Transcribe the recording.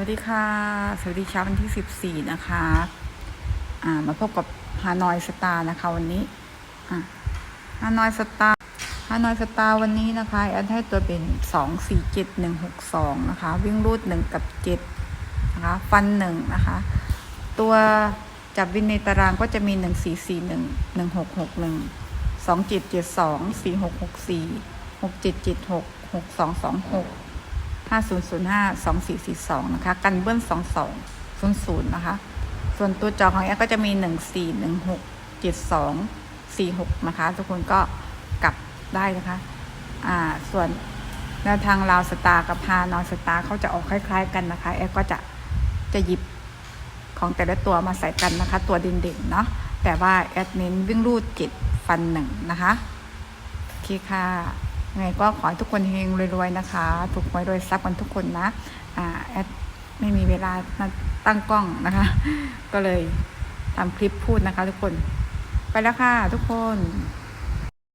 วัสดีค่ะ สวัสดีเช้าวันที่ 14 นะคะอ่ามาพบกับฮานอยสตาร์นะคะวันนี้อ่าฮานอยสตาร์ฮานอยสตาร์วันนี้นะคะแอดให้ตัวเป็น 2 4 7 1 6 2 นะคะ วิ่งรูด 1 กับ 7 นะคะ ฟัน 1 นะคะ ตัวจับวินในตารางก็จะมี 1 4 4 1 1 6 5005 2442 นะคะ กันเบิ้ล 2200 นะคะ ส่วนตัวจอของแอปก็จะมี 1416 72 46 นะคะ ทุกคนก็กลับได้นะคะ อ่า ส่วนแนวทางลาวสตาร์กับพานอนสตาร์เขาจะออกคล้าย ๆ กันนะคะ แอปก็จะจะหยิบของแต่ละตัวมาใส่กันนะคะ ตัวเด่นๆเนาะแต่ว่าแอดเน้นวิ่งรูด7ฟัน1นะคะ โอเคค่ะ ไงก็ขอให้ทุกคนเฮงรวยๆนะคะ ถูกหวยรวยทรัพย์กันทุกคนนะอ่าแอดไม่มีเวลามาตั้งกล้องนะคะ ก็เลยทำคลิปพูดนะคะ ทุกคน ไปแล้วค่ะทุกคน